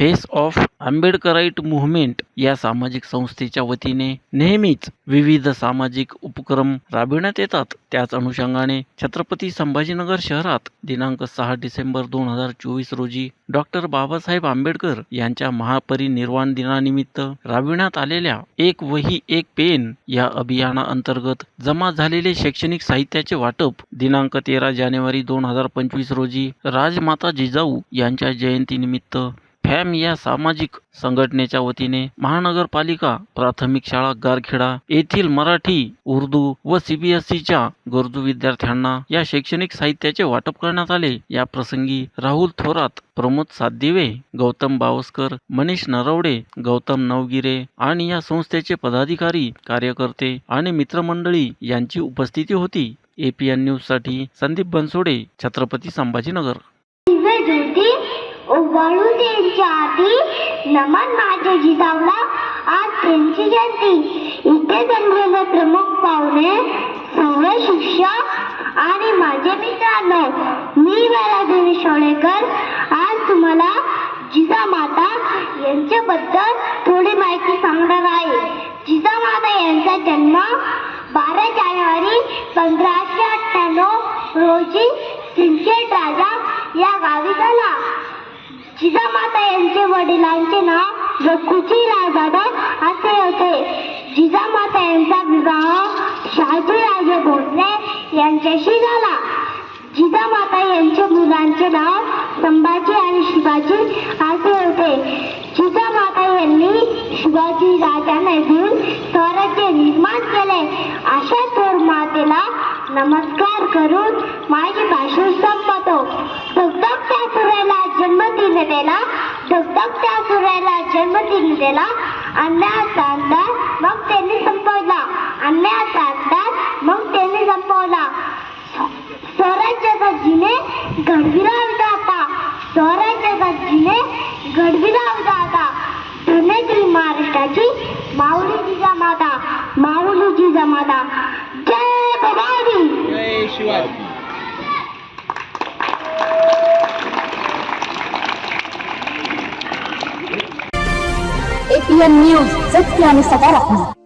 Face of Ambedkarite movement या सामाजिक संस्थेच्या वतीने नेहमीच विविध सामाजिक उपक्रम राबविण्यात येतात. त्याच अनुषंगाने छत्रपती संभाजीनगर शहरात दिनांक सहा डिसेंबर दोन हजार चोवीस रोजी डॉक्टर बाबासाहेब आंबेडकर यांच्या महापरिनिर्वाण दिनानिमित्त राबविण्यात आलेल्या एक वही एक पेन या अभियानाअंतर्गत जमा झालेले शैक्षणिक साहित्याचे वाटप दिनांक तेरा जानेवारी दोन हजार पंचवीस रोजी राजमाता जिजाऊ यांच्या जयंतीनिमित्त फॅम या सामाजिक संघटनेच्या वतीने महानगरपालिका प्राथमिक शाळा गारखेडा येथील मराठी उर्दू व सीबीएसईच्या गरजू विद्यार्थ्यांना या शैक्षणिक साहित्याचे वाटप करण्यात आले. या प्रसंगी राहुल थोरात प्रमोद सातदिवे गौतम बावस्कर मनीष नरवडे गौतम नवगिरे आणि या संस्थेचे पदाधिकारी कार्यकर्ते आणि मित्रमंडळी यांची उपस्थिती होती. एपीएन न्यूजसाठी संदीप बनसोडे छत्रपती संभाजीनगर. दिव्य त्यांच्या आधी नमन माझ्या जिजाऊला आज त्यांची जयंती. इथे जमलेले प्रमुख पाहुणे सर्व शिक्षक आणि माझे मित्रांनो मी वेळादेवी शोळेकर. आज तुम्हाला जिजामाता यांच्याबद्दल थोडी माहिती सांगणार आहे. जिजा माता यांचा जन्म बारा जानेवारी पंधराशे अठ्ठ्याण्णव रोजी सिंदखेड राजा या गावी झाला. जिजामाता यांचे वडिलांचे नाव रघुजी राजादा असे होते. जिजामाता यांचा विवाह शहाजीराजे भोसले यांच्याशी झाला. जिजामाता यांच्या मुलांचे नाव संभाजी आणि शिवाजी असे होते. जिजामाता यांनी शिवाजी राजाने घेऊन स्वराज्य निर्माण केले. अशा थोर मातेला नमस्कार करून माझी भाषण दिलेला धगधगत्या सूर्याला जन्म दिलेला अन्याचा अंदाज मग त्यांनी संपवला. अन्याचा अंदाज मग त्यांनी संपवला. स्वराज्याचा जिने घडविला जाता स्वराज्याचा जिने घडविला जाता धन्यश्री महाराष्ट्राची माऊलीची जमादा माऊलीची जमादा जय भवानी! जय शिवाजी. न्यूज सत्य आणि सकारात्मक.